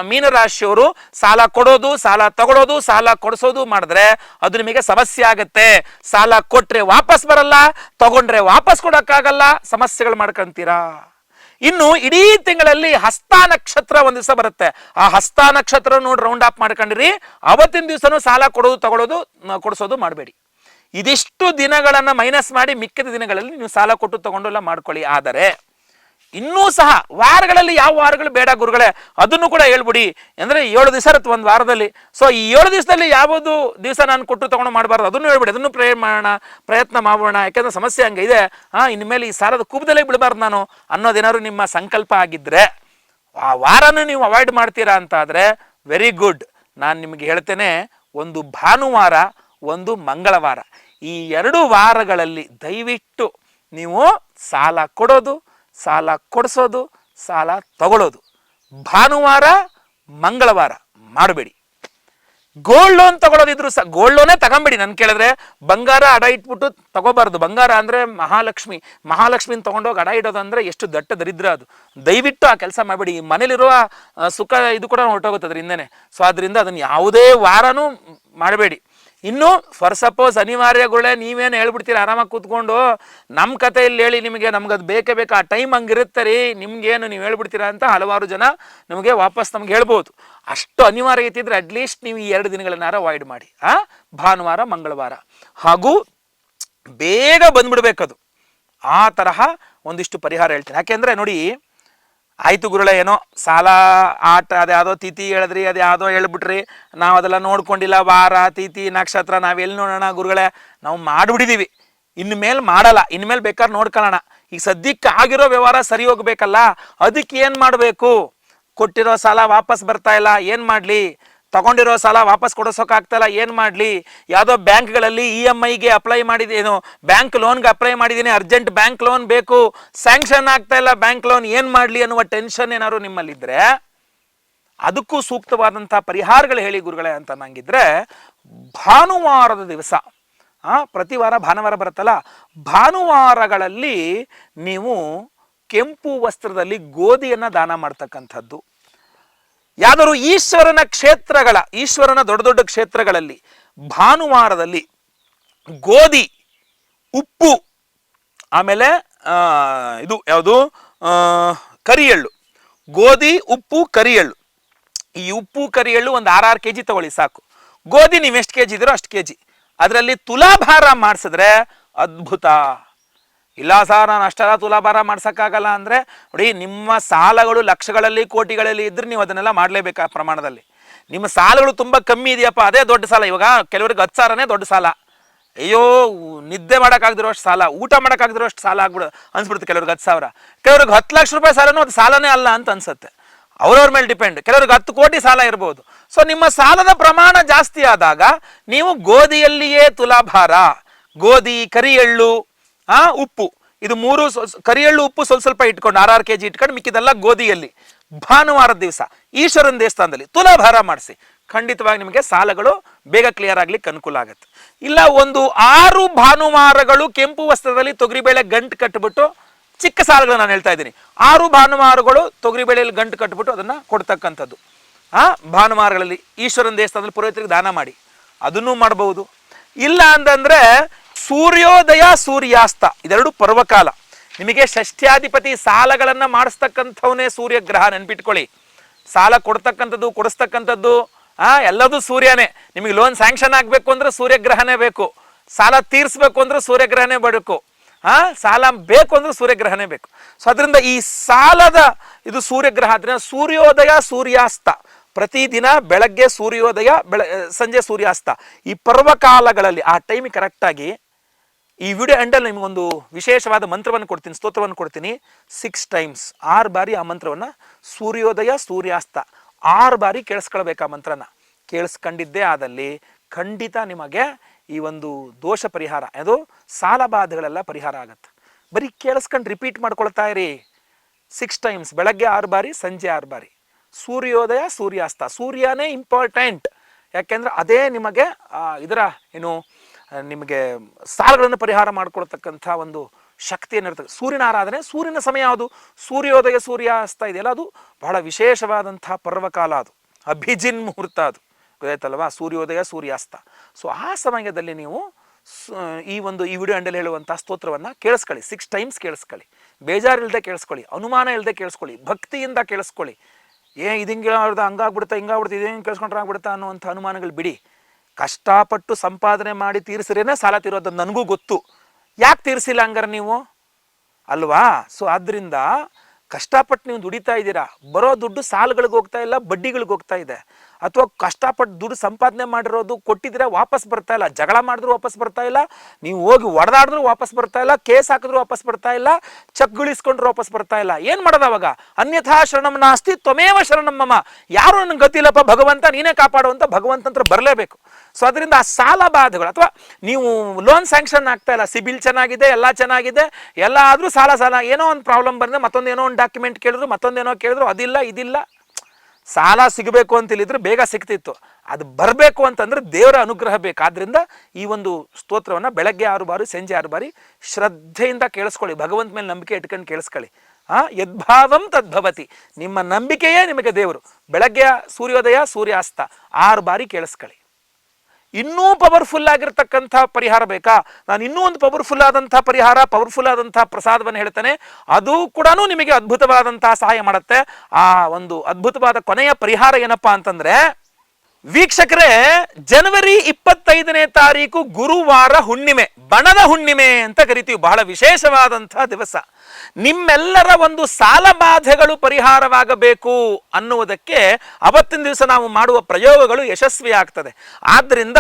ಮೀನರಾಶಿಯವರು ಸಾಲ ಕೊಡೋದು, ಸಾಲ ತಗೊಳೋದು, ಸಾಲ ಕೊಡಿಸೋದು ಮಾಡಿದ್ರೆ ಅದು ನಿಮಗೆ ಸಮಸ್ಯೆ ಆಗುತ್ತೆ. ಸಾಲ ಕೊಟ್ರೆ ವಾಪಸ್ ಬರಲ್ಲ, ತಗೊಂಡ್ರೆ ವಾಪಸ್ ಕೊಡೋಕ್ಕಾಗಲ್ಲ, ಸಮಸ್ಯೆಗಳು ಮಾಡ್ಕೊಂತೀರಾ? ಇನ್ನು ಇಡೀ ತಿಂಗಳಲ್ಲಿ ಹಸ್ತ ನಕ್ಷತ್ರ ಒಂದ್ ದಿವಸ ಬರುತ್ತೆ. ಆ ಹಸ್ತ ನಕ್ಷತ್ರ ನೋಡಿ ರೌಂಡ್ ಅಪ್ ಮಾಡ್ಕೊಂಡಿರಿ. ಅವತ್ತಿನ ದಿವಸನೂ ಸಾಲ ಕೊಡೋದು ತಗೊಳ್ಳೋದು ಕೊಡಿಸೋದು ಮಾಡಬೇಡಿ. ಇದಿಷ್ಟು ದಿನಗಳನ್ನು ಮೈನಸ್ ಮಾಡಿ ಮಿಕ್ಕಿದ ದಿನಗಳಲ್ಲಿ ನೀವು ಸಾಲ ಕೊಟ್ಟು ತಗೊಂಡೆಲ್ಲ ಮಾಡ್ಕೊಳ್ಳಿ. ಆದರೆ ಇನ್ನೂ ಸಹ ವಾರಗಳಲ್ಲಿ ಯಾವ ವಾರಗಳು ಬೇಡ ಗುರುಗಳೇ, ಅದನ್ನು ಕೂಡ ಹೇಳ್ಬಿಡಿ. ಅಂದ್ರೆ ಏಳು ದಿವಸ ಇರುತ್ತೆ ಒಂದು ವಾರದಲ್ಲಿ. ಸೊ ಈ ಏಳು ದಿವಸದಲ್ಲಿ ಯಾವುದು ದಿವಸ ನಾನು ಕೊಟ್ಟು ತಗೊಂಡು ಮಾಡಬಾರ್ದು, ಅದನ್ನು ಹೇಳ್ಬಿಡಿ. ಅದನ್ನು ಪ್ರೇ ಮಾಡೋಣ ಪ್ರಯತ್ನ ಮಾಡೋಣ. ಯಾಕಂದ್ರೆ ಸಮಸ್ಯೆ ಹಂಗೆ ಇದೆ. ಹಾ, ಇನ್ಮೇಲೆ ಈ ಸಾಲದ ಕೂಪದಲ್ಲೇ ಬಿಡಬಾರ್ದು ನಾನು ಅನ್ನೋದೇನಾದ್ರು ನಿಮ್ಮ ಸಂಕಲ್ಪ ಆಗಿದ್ರೆ, ಆ ವಾರನೂ ನೀವು ಅವಾಯ್ಡ್ ಮಾಡ್ತೀರಾ ಅಂತ ಆದರೆ ವೆರಿ ಗುಡ್ ನಾನು ನಿಮಗೆ ಹೇಳ್ತೇನೆ, ಒಂದು ಭಾನುವಾರ, ಒಂದು ಮಂಗಳವಾರ. ಈ ಎರಡು ವಾರಗಳಲ್ಲಿ ದಯವಿಟ್ಟು ನೀವು ಸಾಲ ಕೊಡೋದು, ಸಾಲ ಕೊಡಿಸೋದು, ಸಾಲ ತಗೊಳ್ಳೋದು. ಭಾನುವಾರ, ಮಂಗಳವಾರ ಮಾಡಬೇಡಿ. ಗೋಲ್ಡ್ ಲೋನ್ ತಗೊಳ್ಳೋದಿದ್ರು ಸಹ ಗೋಲ್ಡ್ ಲೋನೇ ತಗೊಂಬೇಡಿ. ನಾನು ಕೇಳಿದ್ರೆ ಬಂಗಾರ ಅಡ ಇಟ್ಬಿಟ್ಟು ತಗೋಬಾರ್ದು. ಬಂಗಾರ ಅಂದರೆ ಮಹಾಲಕ್ಷ್ಮಿ. ಮಹಾಲಕ್ಷ್ಮಿನ ತೊಗೊಂಡೋಗಿ ಅಡ ಇಡೋದು ಅಂದರೆ ಎಷ್ಟು ದಟ್ಟ ದರಿದ್ರ ಅದು. ದಯವಿಟ್ಟು ಆ ಕೆಲಸ ಮಾಡಬೇಡಿ. ಮನೇಲಿರುವ ಸುಖ ಇದು ಕೂಡ ಹೊರಟೋಗುತ್ತೆ ಅದರಿಂದನೇ. ಸೊ ಅದರಿಂದ ಅದನ್ನು ಯಾವುದೇ ವಾರನೂ ಮಾಡಬೇಡಿ. ಇನ್ನು ಫಾರ್ ಸಪೋಸ್ ಅನಿವಾರ್ಯಗಳೇ ನೀವೇನು ಹೇಳ್ಬಿಡ್ತೀರಿ, ಆರಾಮಾಗಿ ಕೂತ್ಕೊಂಡು ನಮ್ಮ ಕಥೆಯಲ್ಲಿ ಹೇಳಿ ನಿಮಗೆ ನಮ್ಗೆ ಅದು ಬೇಕೇ ಬೇಕು, ಆ ಟೈಮ್ ಹಂಗಿರುತ್ತೆ ರೀ, ನಿಮ್ಗೇನು ನೀವು ಹೇಳ್ಬಿಡ್ತೀರಾ ಅಂತ ಹಲವಾರು ಜನ ನಮಗೆ ವಾಪಸ್ ನಮ್ಗೆ ಹೇಳ್ಬೋದು. ಅಷ್ಟು ಅನಿವಾರ್ಯ ಇತ್ತಿದ್ರೆ ಅಟ್ಲೀಸ್ಟ್ ನೀವು ಈ ಎರಡು ದಿನಗಳನ್ನಾರ ಅವಾಯ್ಡ್ ಮಾಡಿ. ಆ? ಭಾನುವಾರ, ಮಂಗಳವಾರ. ಹಾಗೂ ಬೇಗ ಬಂದ್ಬಿಡ್ಬೇಕದು. ಆ ತರಹ ಒಂದಿಷ್ಟು ಪರಿಹಾರ ಹೇಳ್ತೀನಿ. ಯಾಕೆಂದ್ರೆ ನೋಡಿ ಆಯ್ತು ಗುರುಳ, ಏನೋ ಸಾಲ, ಆಟ ಅದ್ಯಾವುದೋ ತಿಥಿ ಹೇಳಿದ್ರಿ, ಅದು ಯಾವುದೋ ಹೇಳ್ಬಿಟ್ರಿ. ನಾವು ಅದೆಲ್ಲ ನೋಡ್ಕೊಂಡಿಲ್ಲ, ವಾರ, ತಿಥಿ, ನಕ್ಷತ್ರ ನಾವೆಲ್ಲಿ ನೋಡೋಣ ಗುರುಗಳೇ? ನಾವು ಮಾಡಿಬಿಟ್ಟಿದ್ದೀವಿ ಇನ್ನು ಮೇಲೆ ಮಾಡಲ್ಲ ಇನ್ನು ಮೇಲೆ ಬೇಕಾದ್ರೆ ನೋಡ್ಕೊಳ್ಳೋಣ. ಈಗ ಸದ್ಯಕ್ಕೆ ಆಗಿರೋ ವ್ಯವಹಾರ ಸರಿ ಹೋಗ್ಬೇಕಲ್ಲ, ಅದಕ್ಕೆ ಏನು ಮಾಡಬೇಕು? ಕೊಟ್ಟಿರೋ ಸಾಲ ವಾಪಸ್ ಬರ್ತಾ ಇಲ್ಲ, ಏನು ಮಾಡಲಿ? ತಗೊಂಡಿರೋ ಸಾಲ ವಾಪಸ್ ಕೊಡಿಸೋಕ್ಕಾಗ್ತಲ್ಲ ಏನು ಮಾಡಲಿ? ಯಾವುದೋ ಬ್ಯಾಂಕ್ಗಳಲ್ಲಿ ಇ ಎಂ ಐಗೆ ಅಪ್ಲೈ ಮಾಡಿದೇನು, ಬ್ಯಾಂಕ್ ಲೋನ್ಗೆ ಅಪ್ಲೈ ಮಾಡಿದ್ದೀನಿ ಅರ್ಜೆಂಟ್ ಬ್ಯಾಂಕ್ ಲೋನ್ ಬೇಕು, ಸ್ಯಾಂಕ್ಷನ್ ಆಗ್ತಾ ಇಲ್ಲ ಬ್ಯಾಂಕ್ ಲೋನ್, ಏನು ಮಾಡಲಿ ಅನ್ನುವ ಟೆನ್ಷನ್ ಏನಾದ್ರು ನಿಮ್ಮಲ್ಲಿದ್ದರೆ ಅದಕ್ಕೂ ಸೂಕ್ತವಾದಂಥ ಪರಿಹಾರಗಳು ಹೇಳಿ ಗುರುಗಳೇ ಅಂತ ನಂಗಿದ್ರೆ ಭಾನುವಾರದ ದಿವಸ ಪ್ರತಿ ವಾರ ಭಾನುವಾರ ಬರುತ್ತಲ್ಲ, ಭಾನುವಾರಗಳಲ್ಲಿ ನೀವು ಕೆಂಪು ವಸ್ತ್ರದಲ್ಲಿ ಗೋಧಿಯನ್ನು ದಾನ ಮಾಡ್ತಕ್ಕಂಥದ್ದು. ಯಾವ್ದಾದ್ರು ಈಶ್ವರನ ಕ್ಷೇತ್ರಗಳ, ಈಶ್ವರನ ದೊಡ್ಡ ದೊಡ್ಡ ಕ್ಷೇತ್ರಗಳಲ್ಲಿ ಭಾನುವಾರದಲ್ಲಿ ಗೋಧಿ, ಉಪ್ಪು, ಆಮೇಲೆ ಇದು ಯಾವುದು? ಕರಿಯಳ್ಳು ಗೋಧಿ, ಉಪ್ಪು ಕರಿಯಳ್ಳು ಈ ಉಪ್ಪು ಕರಿಯಳ್ಳು ಒಂದು ಆರಾರು ಕೆ ಜಿ ತಗೊಳ್ಳಿ, ಸಾಕು. ಗೋಧಿ ನೀವು ಎಷ್ಟು ಕೆ ಜಿ ಇದ್ದೀರೋ ಅಷ್ಟು ಕೆ ಜಿ ಅದರಲ್ಲಿ ತುಲಾಭಾರ ಮಾಡಿಸಿದ್ರೆ ಅದ್ಭುತ. ಇಲ್ಲ ಸರ್, ನಾನು ಅಷ್ಟೆಲ್ಲ ತುಲಾಭಾರ ಮಾಡ್ಸೋಕ್ಕಾಗಲ್ಲ ಅಂದರೆ ನೋಡಿ, ನಿಮ್ಮ ಸಾಲಗಳು ಲಕ್ಷಗಳಲ್ಲಿ, ಕೋಟಿಗಳಲ್ಲಿ ಇದ್ರೆ ನೀವು ಅದನ್ನೆಲ್ಲ ಮಾಡಲೇಬೇಕು ಆ ಪ್ರಮಾಣದಲ್ಲಿ. ನಿಮ್ಮ ಸಾಲಗಳು ತುಂಬ ಕಮ್ಮಿ ಇದೆಯಪ್ಪ, ಅದೇ ದೊಡ್ಡ ಸಾಲ. ಇವಾಗ ಕೆಲವರಿಗೆ ಹತ್ತು ಸಾವಿರನೇ ದೊಡ್ಡ ಸಾಲ. ಅಯ್ಯೋ, ನಿದ್ದೆ ಮಾಡೋಕ್ಕಾಗದಿರೋ ಅಷ್ಟು ಸಾಲ, ಊಟ ಮಾಡೋಕ್ಕಾಗದಿರೋ ಸಾಲ ಆಗ್ಬಿಡು, ಅನ್ಸ್ಬಿಡುತ್ತೆ ಕೆಲವ್ರಿಗೆ ಹತ್ತು ಸಾವಿರ. ಕೆಲವ್ರಿಗೆ ಹತ್ತು ಲಕ್ಷ ರೂಪಾಯಿ ಸಾಲನೂ ಅದು ಸಾಲನೇ ಅಲ್ಲ ಅಂತ ಅನ್ಸುತ್ತೆ. ಅವ್ರವ್ರ ಮೇಲೆ ಡಿಪೆಂಡ್. ಕೆಲವ್ರಿಗೆ ಹತ್ತು ಕೋಟಿ ಸಾಲ ಇರ್ಬೋದು. ಸೊ ನಿಮ್ಮ ಸಾಲದ ಪ್ರಮಾಣ ಜಾಸ್ತಿ ಆದಾಗ ನೀವು ಗೋಧಿಯಲ್ಲಿಯೇ ತುಲಾಭಾರ. ಗೋಧಿ ಕರಿ ಎಳ್ಳು ಆ, ಉಪ್ಪು. ಇದು ಮೂರು ಸ್ವ- ಸ್ವ- ಕರಿ ಎಳ್ಳು ಉಪ್ಪು ಸ್ವಲ್ಪ ಸ್ವಲ್ಪ ಇಟ್ಕೊಂಡು ಆರ್ ಆರು ಕೆ ಜಿ ಇಟ್ಕೊಂಡು ಮಿಕ್ಕಿದೆಲ್ಲ ಗೋಧಿಯಲ್ಲಿ ಭಾನುವಾರದ ದಿವಸ ಈಶ್ವರನ ದೇವಸ್ಥಾನದಲ್ಲಿ ತುಲಾಭಾರ ಮಾಡಿಸಿ ಖಂಡಿತವಾಗಿ ನಿಮಗೆ ಸಾಲಗಳು ಬೇಗ ಕ್ಲಿಯರ್ ಆಗ್ಲಿಕ್ಕೆ ಅನುಕೂಲ ಆಗುತ್ತೆ. ಇಲ್ಲ, ಒಂದು ಆರು ಭಾನುವಾರಗಳು ಕೆಂಪು ವಸ್ತ್ರದಲ್ಲಿ ತೊಗರಿಬೇಳೆ ಗಂಟು ಕಟ್ಟಿಬಿಟ್ಟು ಚಿಕ್ಕ ಸಾಲಗಳು ನಾನು ಹೇಳ್ತಾ ಇದ್ದೀನಿ. ಆರು ಭಾನುವಾರಗಳು ತೊಗರಿಬೇಳೆಯಲ್ಲಿ ಗಂಟು ಕಟ್ಟಿಬಿಟ್ಟು ಅದನ್ನು ಕೊಡ್ತಕ್ಕಂಥದ್ದು. ಆ, ಭಾನುವಾರಗಳಲ್ಲಿ ಈಶ್ವರನ ದೇವಸ್ಥಾನದಲ್ಲಿ ಪುರೋಹಿತರಿಗೆ ದಾನ ಮಾಡಿ. ಅದನ್ನೂ ಮಾಡಬಹುದು. ಇಲ್ಲ ಅಂತಂದ್ರೆ ಸೂರ್ಯೋದಯ ಸೂರ್ಯಾಸ್ತ, ಇದೆರಡು ಪರ್ವಕಾಲ. ನಿಮಗೆ ಷಷ್ಠ್ಯಾಧಿಪತಿ ಸಾಲಗಳನ್ನು ಮಾಡಿಸ್ತಕ್ಕಂಥವನೇ ಸೂರ್ಯಗ್ರಹ ನೆನ್ಪಿಟ್ಕೊಳ್ಳಿ. ಸಾಲ ಕೊಡ್ತಕ್ಕಂಥದ್ದು, ಕೊಡಿಸ್ತಕ್ಕಂಥದ್ದು, ಆ, ಎಲ್ಲದೂ ಸೂರ್ಯನೇ. ನಿಮಗೆ ಲೋನ್ ಸ್ಯಾಂಕ್ಷನ್ ಆಗಬೇಕು ಅಂದ್ರೆ ಸೂರ್ಯಗ್ರಹನೇ ಬೇಕು. ಸಾಲ ತೀರಿಸ್ಬೇಕು ಅಂದ್ರೆ ಸೂರ್ಯಗ್ರಹನೇ ಬೇಕು ಆ, ಸಾಲ ಬೇಕು ಅಂದ್ರೆ ಸೂರ್ಯಗ್ರಹನೇ ಬೇಕು. ಸೊ ಅದರಿಂದ ಈ ಸಾಲದ ಇದು ಸೂರ್ಯಗ್ರಹ ಅದರಿಂದ ಸೂರ್ಯೋದಯ ಸೂರ್ಯಾಸ್ತ. ಪ್ರತಿದಿನ ಬೆಳಗ್ಗೆ ಸೂರ್ಯೋದಯ, ಬೆಳ, ಸಂಜೆ ಸೂರ್ಯಾಸ್ತ. ಈ ಪರ್ವಕಾಲಗಳಲ್ಲಿ, ಆ ಟೈಮಿಗೆ ಕರೆಕ್ಟಾಗಿ ಈ ವಿಡಿಯೋ ಎಂಡಲ್ಲಿ ನಿಮಗೊಂದು ವಿಶೇಷವಾದ ಮಂತ್ರವನ್ನು ಕೊಡ್ತೀನಿ, ಸ್ತೋತ್ರವನ್ನು ಕೊಡ್ತೀನಿ. ಸಿಕ್ಸ್ ಟೈಮ್ಸ್ ಆರು ಬಾರಿ ಆ ಮಂತ್ರವನ್ನು ಸೂರ್ಯೋದಯ, ಸೂರ್ಯಾಸ್ತ. ಆರು ಬಾರಿ ಕೇಳಿಸ್ಕೊಳ್ಬೇಕು ಆ ಮಂತ್ರನ. ಕೇಳಿಸ್ಕೊಂಡಿದ್ದೇ ಆದಲ್ಲಿ ಖಂಡಿತ ನಿಮಗೆ ಈ ಒಂದು ದೋಷ ಪರಿಹಾರ, ಅದು ಸಾಲ ಬಾಧೆಗಳೆಲ್ಲ ಪರಿಹಾರ ಆಗತ್ತೆ. ಬರೀ ಕೇಳಿಸ್ಕೊಂಡು ರಿಪೀಟ್ ಮಾಡ್ಕೊಳ್ತಾ ಇರಿ. ಸಿಕ್ಸ್ ಟೈಮ್ಸ್ ಬೆಳಗ್ಗೆ ಆರು ಬಾರಿ, ಸಂಜೆ ಆರು ಬಾರಿ. ಸೂರ್ಯೋದಯ, ಸೂರ್ಯಾಸ್ತ. ಸೂರ್ಯನೇ ಇಂಪಾರ್ಟೆಂಟ್ ಯಾಕೆಂದ್ರೆ ಅದೇ ನಿಮಗೆ ಇದರ ಏನು ನಿಮಗೆ ಸಾಲಗಳನ್ನು ಪರಿಹಾರ ಮಾಡಿಕೊಳ್ತಕ್ಕಂಥ ಒಂದು ಶಕ್ತಿ ಏನಿರ್ತದೆ ಸೂರ್ಯನ ಆರಾಧನೆ, ಸೂರ್ಯನ ಸಮಯ ಅದು. ಸೂರ್ಯೋದಯ ಸೂರ್ಯಾಸ್ತ ಇದೆಯಲ್ಲ ಅದು. ಬಹಳ ವಿಶೇಷವಾದಂಥ ಪರ್ವಕಾಲ ಅದು. ಅಭಿಜಿನ್ ಮುಹೂರ್ತ ಅದು. ಗೊತ್ತಾಯ್ತಲ್ವಾ? ಸೂರ್ಯೋದಯ, ಸೂರ್ಯಾಸ್ತ. ಸೊ ಆ ಸಮಯದಲ್ಲಿ ನೀವು ಈ ಒಂದು, ಈ ವಿಡಿಯೋ ಅಂಡಲ್ಲಿ ಹೇಳುವಂಥ ಸ್ತೋತ್ರವನ್ನು ಕೇಳಿಸ್ಕೊಳ್ಳಿ. ಸಿಕ್ಸ್ ಟೈಮ್ಸ್ ಕೇಳಿಸ್ಕೊಳ್ಳಿ. ಬೇಜಾರಿಲ್ಲದೆ ಕೇಳಿಸ್ಕೊಳ್ಳಿ. ಅನುಮಾನ ಇಲ್ಲದೆ ಕೇಳಿಸ್ಕೊಳ್ಳಿ. ಭಕ್ತಿಯಿಂದ ಕೇಳಿಸ್ಕೊಳ್ಳಿ. ಏ, ಇದು ಹಿಂಗೆ ಹೇಳ್ದ ಹಂಗಾಗ್ಬಿಡುತ್ತಾ ಹಿಂಗಾಗ್ಬಿಡುತ್ತೆ ಇದೇನು ಕೇಳಿಸ್ಕೊಂಡ್ರೆ ಆಗ್ಬಿಡ್ತಾ ಅನ್ನುವಂಥ ಅನುಮಾನಗಳು ಬಿಡಿ. ಕಷ್ಟಪಟ್ಟು ಸಂಪಾದನೆ ಮಾಡಿ ತೀರಿಸಿರೇನೆ ಸಾಲ ತೀರೋದು ನನಗೂ ಗೊತ್ತು. ಯಾಕೆ ತೀರಿಸಿಲ್ಲ ಹಂಗಾರೆ ನೀವು? ಅಲ್ವಾ? ಸೊ ಆದ್ದರಿಂದ ಕಷ್ಟಪಟ್ಟು ನೀವು ದುಡಿತಾ ಇದ್ದೀರಾ. ಬರೋ ದುಡ್ಡು ಸಾಲಗಳಿಗೆ ಹೋಗ್ತಾ ಇಲ್ಲ, ಬಡ್ಡಿಗಳಿಗೆ ಹೋಗ್ತಾ ಇದೆ. ಅಥವಾ ಕಷ್ಟಪಟ್ಟು ದುಡ್ಡು ಸಂಪಾದನೆ ಮಾಡಿರೋದು ಕೊಟ್ಟಿದ್ರೆ ವಾಪಸ್ ಬರ್ತಾ ಇಲ್ಲ, ಜಗಳ ಮಾಡಿದ್ರು ವಾಪಸ್ ಬರ್ತಾ ಇಲ್ಲ, ನೀವು ಹೋಗಿ ಹೊಡೆದಾಡಿದ್ರು ವಾಪಸ್ ಬರ್ತಾ ಇಲ್ಲ, ಕೇಸ್ ಹಾಕಿದ್ರು ವಾಪಸ್ ಬರ್ತಾ ಇಲ್ಲ ಚಕ್ಗಳಿಸ್ಕೊಂಡ್ರು ವಾಪಸ್ ಬರ್ತಾ ಇಲ್ಲ. ಏನ್ ಮಾಡೋದು ಅವಾಗ? ಅನ್ಯಥಾ ಶರಣಂ ನಾಸ್ತಿ, ತ್ವಮೇವ ಶರಣಂ ಮಮ. ಯಾರು ನನ್ಗೆ ಗೊತ್ತಿಲ್ಲಪ್ಪ, ಭಗವಂತ ನೀನೇ ಕಾಪಾಡುವಂತ ಭಗವಂತಂತ್ರ ಬರಲೇಬೇಕು. ಸೊ ಅದರಿಂದ ಆ ಸಾಲ ಬಾಧೆಗಳು, ಅಥವಾ ನೀವು ಲೋನ್ ಸ್ಯಾಂಕ್ಷನ್ ಆಗ್ತಾ ಇಲ್ಲ, ಸಿಬಿಲ್ ಚೆನ್ನಾಗಿದೆ, ಎಲ್ಲ ಚೆನ್ನಾಗಿದೆ, ಎಲ್ಲ ಆದರೂ ಸಾಲ ಸಾಲ, ಏನೋ ಒಂದು ಪ್ರಾಬ್ಲಮ್ ಬಂದ್ರೆ ಮತ್ತೊಂದು ಏನೋ ಒಂದು ಡಾಕ್ಯುಮೆಂಟ್ ಕೇಳಿದ್ರು ಮತ್ತೊಂದೇನೋ ಕೇಳಿದ್ರು, ಅದಿಲ್ಲ, ಇದಿಲ್ಲ. ಸಾಲ ಸಿಗಬೇಕು ಅಂತ ಹೇಳಿದ್ರೆ ಬೇಗ ಸಿಗ್ತಿತ್ತು. ಅದು ಬರಬೇಕು ಅಂತಂದ್ರೆ ದೇವರ ಅನುಗ್ರಹ ಬೇಕಾದ್ರಿಂದ ಈ ಒಂದು ಸ್ತೋತ್ರವನ್ನು ಬೆಳಗ್ಗೆ ಆರು ಬಾರಿ, ಸಂಜೆ ಆರು ಬಾರಿ ಶ್ರದ್ಧೆಯಿಂದ ಕೇಳಿಸ್ಕೊಳ್ಳಿ. ಭಗವಂತ ಮೇಲೆ ನಂಬಿಕೆ ಇಟ್ಕೊಂಡು ಕೇಳಿಸ್ಕೊಳ್ಳಿ. ಆ, ಯದ್ಭಾವಂ ತದ್ಭವತಿ. ನಿಮ್ಮ ನಂಬಿಕೆಯೇ ನಿಮಗೆ ದೇವರು. ಬೆಳಗ್ಗೆ ಸೂರ್ಯೋದಯ, ಸೂರ್ಯಾಸ್ತ. ಆರು ಬಾರಿ ಕೇಳಿಸ್ಕೊಳ್ಳಿ. ಇನ್ನೂ ಪವರ್ಫುಲ್ ಆಗಿರ್ತಕ್ಕಂಥ ಪರಿಹಾರ ಬೇಕಾ? ನಾನು ಇನ್ನೂ ಒಂದು ಪವರ್ಫುಲ್ ಆದಂತಹ ಪರಿಹಾರ ಪವರ್ಫುಲ್ ಆದಂತಹ ಪ್ರಸಾದವನ್ನು ಹೇಳ್ತೇನೆ. ಅದು ಕೂಡ ನಿಮಗೆ ಅದ್ಭುತವಾದಂತಹ ಸಹಾಯ ಮಾಡುತ್ತೆ. ಆ ಒಂದು ಅದ್ಭುತವಾದ ಕೊನೆಯ ಪರಿಹಾರ ಏನಪ್ಪಾ ಅಂತಂದ್ರೆ, ವೀಕ್ಷಕರೇ, ಜನವರಿ ಇಪ್ಪತ್ತೈದನೇ ತಾರೀಕು ಗುರುವಾರ ಹುಣ್ಣಿಮೆ, ಬಣದ ಹುಣ್ಣಿಮೆ ಅಂತ ಕರಿತೀವಿ. ಬಹಳ ವಿಶೇಷವಾದಂತಹ ದಿವಸ. ನಿಮ್ಮೆಲ್ಲರ ಒಂದು ಸಾಲ ಬಾಧೆಗಳು ಪರಿಹಾರವಾಗಬೇಕು ಅನ್ನುವುದಕ್ಕೆ ಅವತ್ತಿನ ದಿವಸ ನಾವು ಮಾಡುವ ಪ್ರಯೋಗಗಳು ಯಶಸ್ವಿ ಆಗ್ತದೆ ಆದ್ರಿಂದ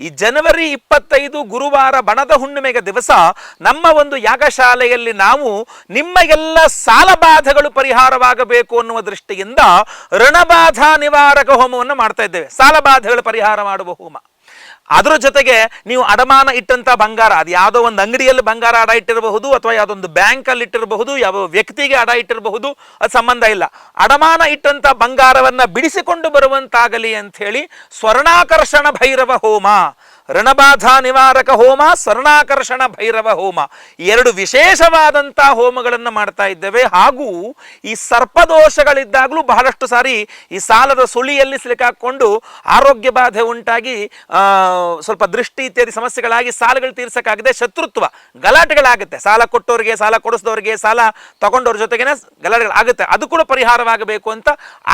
ಈ ಜನವರಿ ಇಪ್ಪತ್ತೈದು ಗುರುವಾರ ಬಣದ ಹುಣ್ಣಿಮೆಗೆ ದಿವಸ ನಮ್ಮ ಒಂದು ಯಾಗಶಾಲೆಯಲ್ಲಿ ನಾವು ನಿಮ್ಮ ಎಲ್ಲ ಸಾಲ ಬಾಧೆಗಳು ಪರಿಹಾರವಾಗಬೇಕು ಅನ್ನುವ ದೃಷ್ಟಿಯಿಂದ ಋಣಬಾಧ ನಿವಾರಕ ಹೋಮವನ್ನು ಮಾಡ್ತಾ ಇದ್ದೇವೆ. ಸಾಲ ಬಾಧೆಗಳು ಪರಿಹಾರ ಮಾಡುವ ಹೋಮ. ಅದರ ಜೊತೆಗೆ ನೀವು ಅಡಮಾನ ಇಟ್ಟಂತ ಬಂಗಾರ, ಅದು ಯಾವುದೋ ಒಂದು ಅಂಗಡಿಯಲ್ಲಿ ಬಂಗಾರ ಅಡ ಇಟ್ಟಿರಬಹುದು ಅಥವಾ ಯಾವುದೊಂದು ಬ್ಯಾಂಕಲ್ಲಿ ಇಟ್ಟಿರಬಹುದು, ಯಾವ ವ್ಯಕ್ತಿಗೆ ಅಡ ಇಟ್ಟಿರಬಹುದು, ಅದು ಸಂಬಂಧ ಇಲ್ಲ. ಅಡಮಾನ ಇಟ್ಟಂತ ಬಂಗಾರವನ್ನ ಬಿಡಿಸಿಕೊಂಡು ಬರುವಂತಾಗಲಿ ಅಂತ ಹೇಳಿ ಸ್ವರ್ಣಾಕರ್ಷಣ ಭೈರವ ಹೋಮ. ಋಣಬಾಧ ನಿವಾರಕ ಹೋಮ ಸ್ವರ್ಣಾಕರ್ಷಣ ಭೈರವ ಹೋಮ. ಎರಡು ವಿಶೇಷವಾದಂಥ ಹೋಮಗಳನ್ನು ಮಾಡ್ತಾ ಇದ್ದೇವೆ. ಹಾಗೂ ಈ ಸರ್ಪದೋಷಗಳಿದ್ದಾಗಲೂ ಬಹಳಷ್ಟು ಸಾರಿ ಈ ಸಾಲದ ಸುಳಿಯಲ್ಲಿ ಸಿಲುಕಾಕೊಂಡು ಆರೋಗ್ಯ ಬಾಧೆ ಉಂಟಾಗಿ ಸ್ವಲ್ಪ ದೃಷ್ಟಿ ಇತ್ಯಾದಿ ಸಮಸ್ಯೆಗಳಾಗಿ ಸಾಲಗಳು ತೀರ್ಸಕ್ಕಾಗದೆ ಶತ್ರುತ್ವ ಗಲಾಟೆಗಳಾಗುತ್ತೆ. ಸಾಲ ಕೊಟ್ಟವರಿಗೆ ಸಾಲ ಕೊಡಿಸಿದವರಿಗೆ, ಸಾಲ ತಗೊಂಡವ್ರ ಜೊತೆಗೇನೆ ಗಲಾಟೆಗಳಾಗುತ್ತೆ. ಅದು ಕೂಡ ಪರಿಹಾರವಾಗಬೇಕು ಅಂತ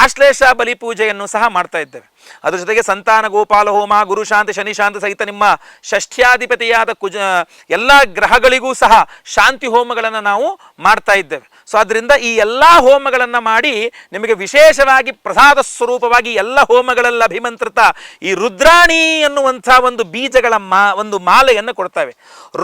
ಆಶ್ಲೇಷ ಬಲಿ ಪೂಜೆಯನ್ನು ಸಹ ಮಾಡ್ತಾ ಇದ್ದೇವೆ. ಅದ್ರ ಜೊತೆಗೆ ಸಂತಾನ ಗೋಪಾಲ ಹೋಮ ಗುರುಶಾಂತಿ ಶನಿಶಾಂತಿ ಶನಿ ಶಾಂತಿ ಸಹಿತ ನಿಮ್ಮ ಷಷ್ಠ್ಯಾಧಿಪತಿಯಾದ ಕುಜ ಎಲ್ಲ ಗ್ರಹಗಳಿಗೂ ಸಹ ಶಾಂತಿ ಹೋಮಗಳನ್ನು ನಾವು ಮಾಡ್ತಾ ಇದ್ದೇವೆ. ಸೊ ಅದರಿಂದ ಈ ಎಲ್ಲ ಹೋಮಗಳನ್ನು ಮಾಡಿ ನಿಮಗೆ ವಿಶೇಷವಾಗಿ ಪ್ರಸಾದ ಸ್ವರೂಪವಾಗಿ ಎಲ್ಲ ಹೋಮಗಳಲ್ಲಿ ಅಭಿಮಂತ್ರಿತ ಈ ರುದ್ರಾಣಿ ಎನ್ನುವಂಥ ಒಂದು ಬೀಜಗಳ ಮಾ, ಒಂದು ಮಾಲೆಯನ್ನು ಕೊಡ್ತವೆ.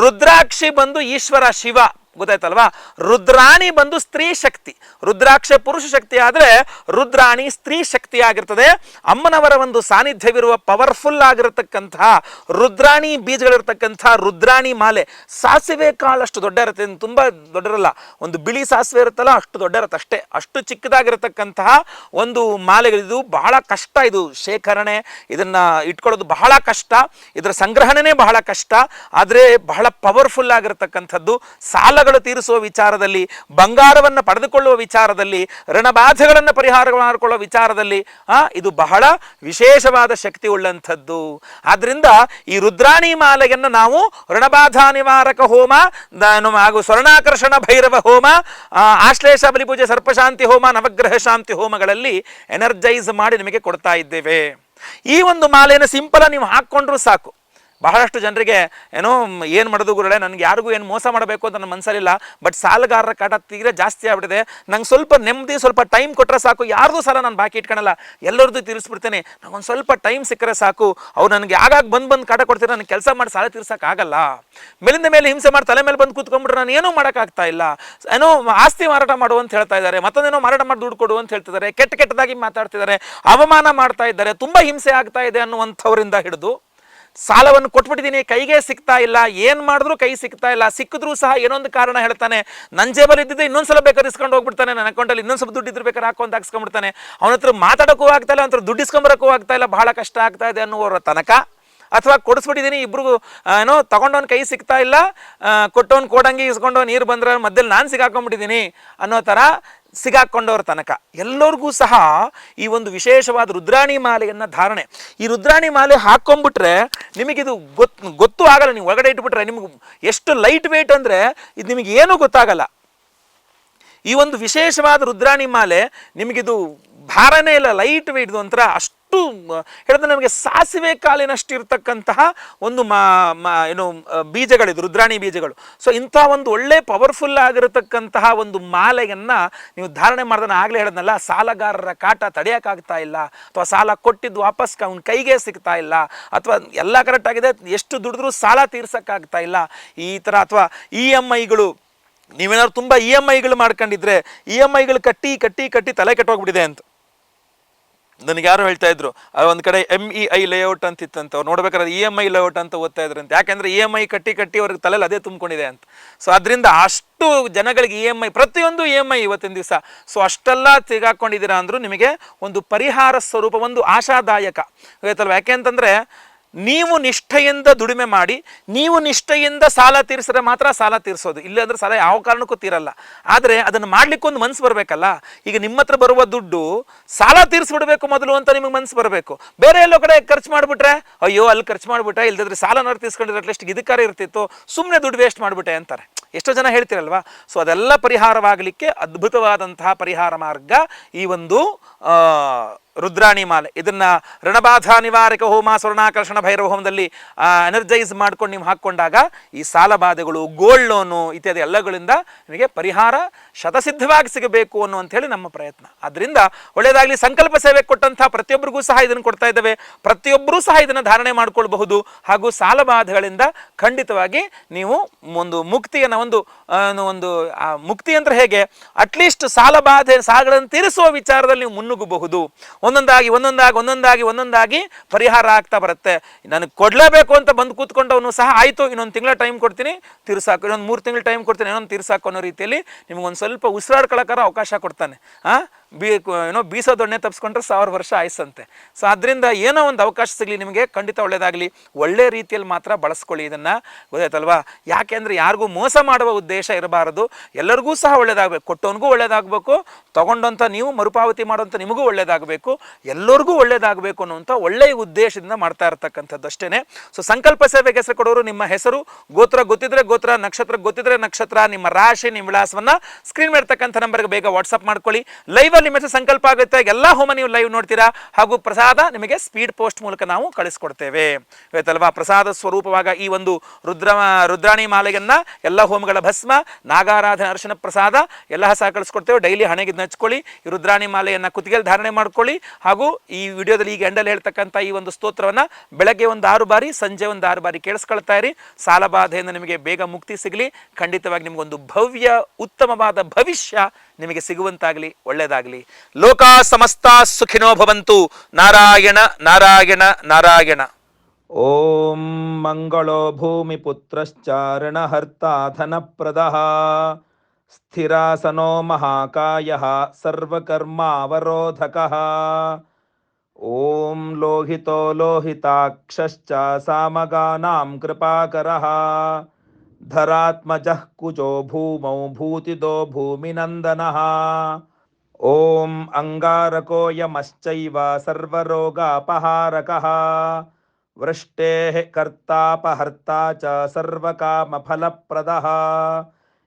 ರುದ್ರಾಕ್ಷಿ ಬಂದು ಈಶ್ವರ ಶಿವ. ಗೊತ್ತಾಯ್ತಲ್ವಾ? ರುದ್ರಾಣಿ ಬಂದು ಸ್ತ್ರೀ ಶಕ್ತಿ. ರುದ್ರಾಕ್ಷ ಪುರುಷ ಶಕ್ತಿ ಆದರೆ ರುದ್ರಾಣಿ ಸ್ತ್ರೀ ಶಕ್ತಿ ಆಗಿರ್ತದೆ. ಅಮ್ಮನವರ ಒಂದು ಸಾನ್ನಿಧ್ಯವಿರುವ ಪವರ್ಫುಲ್ ಆಗಿರತಕ್ಕಂತಹ ರುದ್ರಾಣಿ ಬೀಜಗಳಿರ್ತಕ್ಕಂಥ ರುದ್ರಾಣಿ ಮಾಲೆ. ಸಾಸಿವೆ ಕಾಳಷ್ಟು ದೊಡ್ಡ ಇರುತ್ತೆ. ತುಂಬ ದೊಡ್ಡರಲ್ಲ. ಒಂದು ಬಿಳಿ ಸಾಸಿವೆ ಇರುತ್ತಲ್ಲ, ಅಷ್ಟು ದೊಡ್ಡ ಇರುತ್ತೆ ಅಷ್ಟೇ. ಅಷ್ಟು ಚಿಕ್ಕದಾಗಿರತಕ್ಕಂತಹ ಒಂದು ಮಾಲೆಗಳಿದು ಬಹಳ ಕಷ್ಟ ಇದು. ಶೇಖರಣೆ, ಇದನ್ನ ಇಟ್ಕೊಳ್ಳೋದು ಬಹಳ ಕಷ್ಟ. ಇದರ ಸಂಗ್ರಹಣೆನೇ ಬಹಳ ಕಷ್ಟ. ಆದರೆ ಬಹಳ ಪವರ್ಫುಲ್ ಆಗಿರತಕ್ಕಂಥದ್ದು. ಸಾಲಗಳು ತೀರಿಸುವ ವಿಚಾರದಲ್ಲಿ, ಬಂಗಾರವನ್ನು ಪಡೆದುಕೊಳ್ಳುವ ವಿಚಾರದಲ್ಲಿ, ಋಣಬಾಧೆಗಳನ್ನು ಪರಿಹಾರ ಮಾಡಿಕೊಳ್ಳುವ ವಿಚಾರದಲ್ಲಿ ಇದು ಬಹಳ ವಿಶೇಷವಾದ ಶಕ್ತಿ ಉಳ್ಳಂಥದ್ದು. ಆದ್ದರಿಂದ ಈ ರುದ್ರಾಣಿ ಮಾಲೆಯನ್ನು ನಾವು ಋಣಬಾಧ ನಿವಾರಕ ಹೋಮ ಹಾಗೂ ಸ್ವರ್ಣಾಕರ್ಷಣ ಭೈರವ ಹೋಮ ಆಶ್ಲೇಷ ಬಲಿಪೂಜೆ ಸರ್ಪಶಾಂತಿ ಹೋಮ, ನವಗ್ರಹ ಶಾಂತಿ ಹೋಮಗಳಲ್ಲಿ ಎನರ್ಜೈಸ್ ಮಾಡಿ ನಿಮಗೆ ಕೊಡ್ತಾ ಇದ್ದೇವೆ. ಈ ಒಂದು ಮಾಲೆಯನ್ನು ಸಿಂಪಲ್ ನೀವು ಹಾಕ್ಕೊಂಡ್ರು ಸಾಕು. ಬಹಳಷ್ಟು ಜನರಿಗೆ ಏನೋ ಏನು ಮಾಡೋದು ಗುರುಳೆ ನನಗೆ ಯಾರಿಗೂ ಏನು ಮೋಸ ಮಾಡಬೇಕು ಅಂತ ನನ್ನ ಮನಸ್ಸಲ್ಲಿಲ್ಲ ಬಟ್ ಸಾಲಗಾರರ ಕಾಟ ತೀರ ಜಾಸ್ತಿ ಆಗ್ಬಿಟ್ಟಿದೆ. ನಂಗೆ ಸ್ವಲ್ಪ ನೆಮ್ಮದಿ, ಸ್ವಲ್ಪ ಟೈಮ್ ಕೊಟ್ಟರೆ ಸಾಕು. ಯಾರ್ದು ಸಾಲ ನಾನು ಬಾಕಿ ಇಟ್ಕೊಳಲ್ಲ. ಎಲ್ಲರದ್ದು ತೀರಿಸ್ಬಿಡ್ತೇನೆ. ನಂಗೊಂದು ಸ್ವಲ್ಪ ಟೈಮ್ ಸಿಕ್ಕರೆ ಸಾಕು. ಅವ್ರು ನನಗೆ ಆಗಾಗ ಬಂದು ಬಂದು ಕಾಟ ಕೊಡ್ತೀರ ನನಗೆ ಕೆಲಸ ಮಾಡಿ ಸಾಲ ತೀರ್ಸೋಕ್ಕಾಗಲ್ಲ ಮೇಲಿಂದ ಮೇಲೆ ಹಿಂಸೆ ಮಾಡಿ ತಲೆ ಮೇಲೆ ಬಂದು ಕೂತ್ಕೊಂಡ್ಬಿಟ್ರೆ ನಾನು ಏನೂ ಮಾಡೋಕ್ಕಾಗ್ತಾ ಇಲ್ಲ. ಏನೋ ಆಸ್ತಿ ಮಾರಾಟ ಮಾಡು ಅಂತ ಹೇಳ್ತಾ ಇದ್ದಾರೆ. ಮತ್ತೊಂದೇನೋ ಮಾರಾಟ ಮಾಡಿ ದುಡ್ಡು ಕೊಡು ಅಂತ ಹೇಳ್ತಿದ್ದಾರೆ. ಕೆಟ್ಟ ಕೆಟ್ಟದಾಗಿ ಮಾತಾಡ್ತಿದ್ದಾರೆ. ಅವಮಾನ ಮಾಡ್ತಾ ಇದ್ದಾರೆ. ತುಂಬ ಹಿಂಸೆ ಆಗ್ತಾ ಇದೆ ಅನ್ನುವಂಥವರಿಂದ ಹಿಡಿದು ಸಾಲವನ್ನು ಕೊಟ್ಬಿಟ್ಟಿದ್ದೀನಿ, ಕೈಗೆ ಸಿಗ್ತಾ ಇಲ್ಲ, ಏನು ಮಾಡಿದ್ರು ಕೈ ಸಿಗ್ತಾ ಇಲ್ಲ, ಸಿಕ್ಕಿದ್ರೂ ಸಹ ಏನೊಂದು ಕಾರಣ ಹೇಳ್ತಾನೆ ನನ್ನ ಜೇಬಲ್ಲಿ ಇದ್ದಿದ್ದೆ ಇನ್ನೊಂದ್ಸಲ ಬೇಕಾದ್ರೆ ಇಸ್ಕೊಂಡು ಹೋಗ್ಬಿಡ್ತಾನೆ, ನನ್ನ ಅಕೌಂಟಲ್ಲಿ ಇನ್ನೊಂದು ಸ್ವಲ್ಪ ದುಡ್ಡು ಇದ್ರೆ ಬೇಕಾದ್ರೆ ಹಾಕೊಂಡು ಹಾಕ್ಸ್ಕೊಂಡ್ಬಿಡ್ತಾನೆ. ಅವನ ಹತ್ರ ಮಾತಾಡೋಕ್ಕೂ ಆಗ್ತಾ ಇಲ್ಲ ಅವ್ರ ದುಡ್ಡು ಇಸ್ಕೊಂಬರಕ್ಕೂ ಆಗ್ತಾ ಇಲ್ಲ, ಬಹಳ ಕಷ್ಟ ಆಗ್ತಾ ಇದೆ ಅನ್ನುವರ ತನಕ. ಅಥವಾ ಕೊಡಿಸ್ಬಿಟ್ಟಿದ್ದೀನಿ, ಇಬ್ರಿಗೂ ಏನೋ ತಗೊಂಡವನ್ ಕೈ ಸಿಗ್ತಾ ಇಲ್ಲ ಕೊಟ್ಟವನ್ ಕೋಡಂಗಿ ಇಸ್ಕೊಂಡು ನೀರು ಬಂದ್ರೆ ಮಧ್ಯದಲ್ಲಿ ನಾನು ಸಿಗಾಕೊಂಡ್ಬಿಟ್ಟಿದ್ದೀನಿ ಅನ್ನೋ ಥರ ಸಿಗಾಕೊಂಡವ್ರ ತನಕ. ಎಲ್ಲರಿಗೂ ಸಹ ಈ ಒಂದು ವಿಶೇಷವಾದ ರುದ್ರಾಣಿ ಮಾಲೆಯನ್ನ ಧಾರಣೆ. ಈ ರುದ್ರಾಣಿ ಮಾಲೆ ಹಾಕೊಂಡ್ಬಿಟ್ರೆ ನಿಮಗಿದು ಗೊತ್ತು ಗೊತ್ತೂ ಆಗಲ್ಲ. ನೀವು ಒಳಗಡೆ ಇಟ್ಬಿಟ್ರೆ ನಿಮ್ಗೆ ಎಷ್ಟು ಲೈಟ್ ವೇಟ್ ಅಂದರೆ ಇದು ನಿಮಗೆ ಏನೂ ಗೊತ್ತಾಗಲ್ಲ. ಈ ಒಂದು ವಿಶೇಷವಾದ ರುದ್ರಾಣಿ ಮಾಲೆ ನಿಮಗಿದು ಭಾರನೇ ಇಲ್ಲ ಲೈಟ್ ವೆಯ್ಟ್ದು ಒಂಥರ ಅಷ್ಟು ಹೇಳಿದ್ರೆ ನಮಗೆ ಸಾಸಿವೆ ಕಾಲಿನಷ್ಟು ಇರತಕ್ಕಂತಹ ಒಂದು ಮಾ ಏನು ಬೀಜಗಳಿದು, ರುದ್ರಾಣಿ ಬೀಜಗಳು. ಸೊ ಇಂಥ ಒಂದು ಒಳ್ಳೆ ಪವರ್ಫುಲ್ ಆಗಿರತಕ್ಕಂತಹ ಒಂದು ಮಾಲೆಯನ್ನ ನೀವು ಧಾರಣೆ ಮಾಡ್ದನ್ನ ಆಗಲೇ ಹೇಳಿದ್ನಲ್ಲ, ಸಾಲಗಾರರ ಕಾಟ ತಡೆಯೋಕ್ಕಾಗ್ತಾ ಇಲ್ಲ, ಅಥವಾ ಸಾಲ ಕೊಟ್ಟಿದ್ದು ವಾಪಸ್ ಅವ್ನ ಕೈಗೆ ಸಿಗ್ತಾ ಇಲ್ಲ, ಅಥವಾ ಎಲ್ಲ ಕರೆಕ್ಟ್ ಆಗಿದೆ, ಎಷ್ಟು ದುಡಿದ್ರೂ ಸಾಲ ತೀರ್ಸೋಕ್ಕಾಗ್ತಾ ಇಲ್ಲ, ಈ ಥರ ಅಥವಾ ಇ ಎಂ ಐಗಳು ನೀವೇನಾದ್ರು ತುಂಬ ಇ ಎಂ ಐಗಳು ಮಾಡ್ಕೊಂಡಿದ್ರೆ ಇ ಎಂ ಐಗಳು ಕಟ್ಟಿ ಕಟ್ಟಿ ಕಟ್ಟಿ ತಲೆ ಕೆಟ್ಟೋಗ್ಬಿಟ್ಟಿದೆ ಅಂತ. ನನಗೆ ಯಾರು ಹೇಳ್ತಾ ಇದ್ರು ಒಂದು ಕಡೆ ಎಂ ಇ ಐ ಲೇಔಟ್ ಅಂತ ಇತ್ತಂತ, ಅವ್ರು ನೋಡ್ಬೇಕಾದ್ರೆ ಇ ಎಂ ಐ ಲೇಔಟ್ ಅಂತ ಓದ್ತಾ ಇದ್ರಂತ ಯಾಕೆಂದ್ರೆ ಇ ಎಂ ಐ ಕಟ್ಟಿ ಕಟ್ಟಿ ಅವ್ರಿಗೆ ತಲೆಯಲ್ಲಿ ಅದೇ ತುಂಬಿಕೊಂಡಿದೆ ಅಂತ. ಸೊ ಅದರಿಂದ ಅಷ್ಟು ಜನಗಳಿಗೆ ಇ ಎಂ ಐ ಪ್ರತಿಯೊಂದು ಇ ಎಂ ಐ ಇವತ್ತಿನ ದಿವಸ. ಸೊ ಅಷ್ಟೆಲ್ಲ ಸಿಗಾಕೊಂಡಿದ್ದೀರಾ ಅಂದರೂ ನಿಮಗೆ ಒಂದು ಪರಿಹಾರ ಸ್ವರೂಪ, ಒಂದು ಆಶಾದಾಯಕ. ಗೊತ್ತಲ್ವ ಯಾಕೆಂತಂದ್ರೆ ನೀವು ನಿಷ್ಠೆಯಿಂದ ದುಡಿಮೆ ಮಾಡಿ, ನೀವು ನಿಷ್ಠೆಯಿಂದ ಸಾಲ ತೀರಿಸಿದ್ರೆ ಮಾತ್ರ ಸಾಲ ತೀರಿಸೋದು. ಇಲ್ಲಾಂದ್ರೆ ಸಾಲ ಯಾವ ಕಾರಣಕ್ಕೂ ತೀರಲ್ಲ. ಆದರೆ ಅದನ್ನು ಮಾಡ್ಲಿಕ್ಕೆ ಒಂದು ಮನ್ಸು ಬರಬೇಕಲ್ಲ? ಈಗ ನಿಮ್ಮ ಹತ್ರ ಬರುವ ದುಡ್ಡು ಸಾಲ ತೀರಿಸ್ಬಿಡ್ಬೇಕು ಮೊದಲು ಅಂತ ನಿಮಗೆ ಮನ್ಸು ಬರಬೇಕು. ಬೇರೆ ಎಲ್ಲೋ ಕಡೆ ಖರ್ಚು ಮಾಡಿಬಿಟ್ರೆ, ಅಯ್ಯೋ, ಅಲ್ಲಿ ಖರ್ಚು ಮಾಡಿಬಿಟ್ರೆ, ಇಲ್ದಿದ್ರೆ ಸಾಲನಾರು ತೀರ್ಸ್ಕೊಂಡಿದ್ರೆ ಅಟ್ಲೀಸ್ಟ್ ಇದಕ್ಕಾರ ಇರ್ತಿತ್ತು ಸುಮ್ಮನೆ ದುಡ್ಡು ವೇಸ್ಟ್ ಮಾಡಿಬಿಟ್ಟೆ ಅಂತಾರೆ. ಎಷ್ಟೋ ಜನ ಹೇಳ್ತಿರಲ್ವಾ? ಸೊ ಅದೆಲ್ಲ ಪರಿಹಾರವಾಗಲಿಕ್ಕೆ ಅದ್ಭುತವಾದಂತಹ ಪರಿಹಾರ ಮಾರ್ಗ ಈ ಒಂದು ರುದ್ರಾಣಿ ಮಾಲೆ. ಇದನ್ನು ಋಣಬಾಧ ನಿವಾರಕ ಹೋಮ, ಸ್ವರ್ಣಾಕರ್ಷಣ, ಭೈರವ ಹೋಮದಲ್ಲಿ ಎನರ್ಜೈಸ್ ಮಾಡ್ಕೊಂಡು ನೀವು ಹಾಕ್ಕೊಂಡಾಗ ಈ ಸಾಲಬಾಧೆಗಳು ಗೋಲ್ಡ್ ಲೋನು ಇತ್ಯಾದಿ ಎಲ್ಲಗಳಿಂದ ನಿಮಗೆ ಪರಿಹಾರ ಶತಸಿದ್ಧವಾಗಿ ಸಿಗಬೇಕು ಅನ್ನುವಂಥೇಳಿ ನಮ್ಮ ಪ್ರಯತ್ನ. ಅದರಿಂದ ಒಳ್ಳೆಯದಾಗಲಿ ಸಂಕಲ್ಪ ಸೇವೆ ಕೊಟ್ಟಂತಹ ಪ್ರತಿಯೊಬ್ಬರಿಗೂ ಸಹ ಇದನ್ನು ಕೊಡ್ತಾ ಇದ್ದೇವೆ. ಪ್ರತಿಯೊಬ್ಬರೂ ಸಹ ಇದನ್ನು ಧಾರಣೆ ಮಾಡ್ಕೊಳ್ಬಹುದು. ಹಾಗೂ ಸಾಲಬಾಧೆಗಳಿಂದ ಖಂಡಿತವಾಗಿ ನೀವು ಒಂದು ಮುಕ್ತಿಯನ್ನು, ಒಂದು ಒಂದು ಮುಕ್ತಿ ಅಂದರೆ ಹೇಗೆ? ಅಟ್ಲೀಸ್ಟ್ ಸಾಲಬಾಧೆ, ಸಾಲಗಳನ್ನು ತೀರಿಸುವ ವಿಚಾರದಲ್ಲಿ ನೀವು ಮುನ್ನುಗ್ಗಬಹುದು. ಒಂದೊಂದಾಗಿ ಒಂದೊಂದಾಗಿ ಒಂದೊಂದಾಗಿ ಒಂದೊಂದಾಗಿ ಪರಿಹಾರ ಆಗ್ತಾ ಬರುತ್ತೆ. ನನಗೆ ಕೊಡಲೇಬೇಕು ಅಂತ ಬಂದು ಕೂತ್ಕೊಂಡವನು ಸಹ ಆಯಿತು, ಇನ್ನೊಂದು ತಿಂಗಳ ಟೈಮ್ ಕೊಡ್ತೀನಿ, ತೀರ್ಸಾಕು, ಇನ್ನೊಂದು ಮೂರು ತಿಂಗಳ ಟೈಮ್ ಕೊಡ್ತೀನಿ, ಇನ್ನೊಂದು ತೀರ್ಸಾಕು ಅನ್ನೋ ರೀತಿಯಲ್ಲಿ ನಿಮ್ಗೊಂದು ಸ್ವಲ್ಪ ಉಸಿರಾಡ್ಕೊಳ್ಳೋಕ್ಕಾರ ಅವಕಾಶ ಕೊಡ್ತಾನೆ. ಹಾಂ ಬೀ, ಏನೋ ಬೀಸೋ ದೊಣ್ಣೆ ತಪ್ಪಿಸ್ಕೊಂಡ್ರೆ ಸಾವಿರ ವರ್ಷ ಆಯ್ಸಂತೆ. ಸೊ, ಅದರಿಂದ ಏನೋ ಒಂದು ಅವಕಾಶ ಸಿಗಲಿ ನಿಮಗೆ, ಖಂಡಿತ ಒಳ್ಳೆಯದಾಗಲಿ ಒಳ್ಳೆ ರೀತಿಯಲ್ಲಿ ಮಾತ್ರ ಬಳಸ್ಕೊಳ್ಳಿ ಇದನ್ನು. ಗೊತ್ತಾಯ್ತಲ್ವಾ? ಯಾಕೆಂದರೆ ಯಾರಿಗೂ ಮೋಸ ಮಾಡುವ ಉದ್ದೇಶ ಇರಬಾರದು. ಎಲ್ಲರಿಗೂ ಸಹ ಒಳ್ಳೆಯದಾಗಬೇಕು ಕೊಟ್ಟವನಿಗೂ ಒಳ್ಳೇದಾಗಬೇಕು. ತೊಗೊಂಡಂಥ ನೀವು ಮರುಪಾವತಿ ಮಾಡುವಂಥ ನಿಮಗೂ ಒಳ್ಳೆಯದಾಗಬೇಕು ಎಲ್ಲರಿಗೂ ಒಳ್ಳೆಯದಾಗಬೇಕು ಅನ್ನುವಂಥ ಒಳ್ಳೆಯ ಉದ್ದೇಶದಿಂದ ಮಾಡ್ತಾ ಇರತಕ್ಕಂಥದ್ದು ಅಷ್ಟೇ ಸೊ, ಸಂಕಲ್ಪ ಸೇವೆಗೆ ಹೆಸರು ಕೊಡೋರು ನಿಮ್ಮ ಹೆಸರು. ಗೋತ್ರ ಗೊತ್ತಿದ್ರೆ ಗೋತ್ರ, ನಕ್ಷತ್ರ ಗೊತ್ತಿದ್ರೆ ನಕ್ಷತ್ರ. ನಿಮ್ಮ ರಾಶಿ, ನಿಮ್ಮ ವಿಳಾಸವನ್ನು ಸ್ಕ್ರೀನ್ ಮಾಡ್ತಕ್ಕಂಥ ನಂಬರ್ಗೆ ಬೇಗ ವಾಟ್ಸಪ್ ಮಾಡ್ಕೊಳ್ಳಿ. ಲೈವ್ ಮೆಸೇಜ್ ಸಂಕಲ್ಪ ಆಗುತ್ತೆ, ಎಲ್ಲ ಹೋಮ ನೀವು ಲೈವ್ ನೋಡ್ತೀರಾ, ಹಾಗೂ ಪ್ರಸಾದ ನಿಮಗೆ ಸ್ಪೀಡ್ ಪೋಸ್ಟ್ ಮೂಲಕ ನಾವು ಕಳಿಸ್ಕೊಡ್ತೇವೆ. ಆಯ್ತಲ್ವಾ ಪ್ರಸಾದ ಸ್ವರೂಪವಾಗ ಈ ಒಂದು ರುದ್ರ ರುದ್ರಾಣಿ ಮಾಲೆಯನ್ನ, ಎಲ್ಲ ಹೋಮಗಳ ಭಸ್ಮ, ನಾಗಾರಾಧನ, ಅರ್ಶನ ಪ್ರಸಾದ, ಎಲ್ಲ ಸಹ ಕಳಿಸ್ಕೊಡ್ತೇವೆ. ಡೈಲಿ ಹಣೆಗೆ ಹಚ್ಕೊಳ್ಳಿ ಈ ರುದ್ರಾಣಿ ಮಾಲೆಯನ್ನ ಕುತ್ತಿಗೆಯಲ್ಲಿ ಧಾರಣೆ ಮಾಡ್ಕೊಳ್ಳಿ, ಹಾಗೂ ಈ ವಿಡಿಯೋದಲ್ಲಿ ಈಗ ಎಂಡಲ್ಲಿ ಹೇಳ್ತಕ್ಕಂಥ ಈ ಒಂದು ಸ್ತೋತ್ರವನ್ನ ಬೆಳಗ್ಗೆ ಒಂದು ಆರು ಬಾರಿ, ಸಂಜೆ ಒಂದು ಆರು ಬಾರಿ ಕೇಳಿಸ್ಕೊಳ್ತಾ ಇರಿ. ಸಾಲ ಬಾಧೆಯಿಂದ ನಿಮಗೆ ಬೇಗ ಮುಕ್ತಿ ಸಿಗಲಿ. ಖಂಡಿತವಾಗಿ ನಿಮಗೊಂದು ಭವ್ಯ, ಉತ್ತಮವಾದ ಭವಿಷ್ಯ ನಿಮಗೆ ಸಿಗುವಂತಾಗಲಿ ಒಳ್ಳೆಯದಾಗಲಿ ಲೋಕ ಸಮಸ್ತ ಸುಖಿನೋ ಭವಂತು ನಾರಾಯಣ ನಾರಾಯಣ ನಾರಾಯಣ ॐ मङ्गलो भूमिपुत्रश्चारणहर्ता धनप्रदः स्थिरासनो महाकायः सर्वकर्मावरोधकः ॐ लोहितो लोहिताक्षश्च सामगानां कृपाकरः धरात्मजः कुजो भूमौ भूतिदो भूमिनन्दनः ॐ अङ्गारको यमश्चैव सर्वरोगापहारकः। वृष्टेः कर्तापहर्ता च सर्वकामफलप्रदः।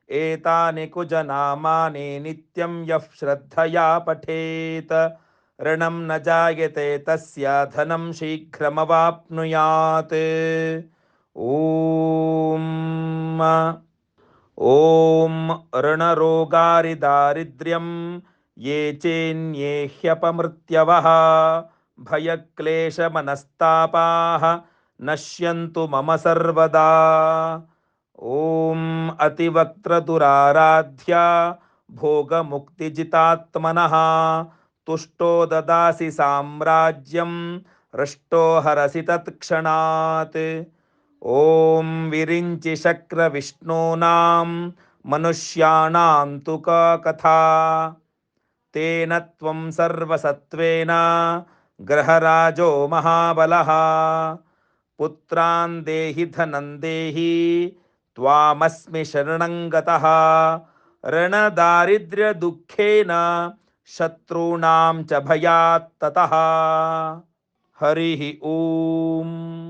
एतानि कुजनामानि नित्यं यः श्रद्धया पठेत्। ऋणं न जायते तस्य, धनं शीघ्रमवाप्नुयात्। ॐ ॐ ऋणरोगारिदारिद्र्यं ये चेन्ये ह्यपमृत्यवः, भयक्लेशमनस्तापाः, नश्यन्तु मम सर्वदा। ॐ अतिवक्त्रदुराराध्या भोगमुक्तिजितात्मनः, तुष्टो ददासि साम्राज्यं, हृष्टो हरसि तत्क्षणात्। ॐ विरिञ्चि शक्रविष्णूनां मनुष्याणां तु का कथा तेन त्वं सर्वसत्त्वेन ग्रहराजो महाबलः। पुत्रान् देहि, धनं देहि, त्वामस्मि शरणं गतः। ऋणदारिद्र्यदुःखेन शत्रूणां च भयात् हरिः ॐ।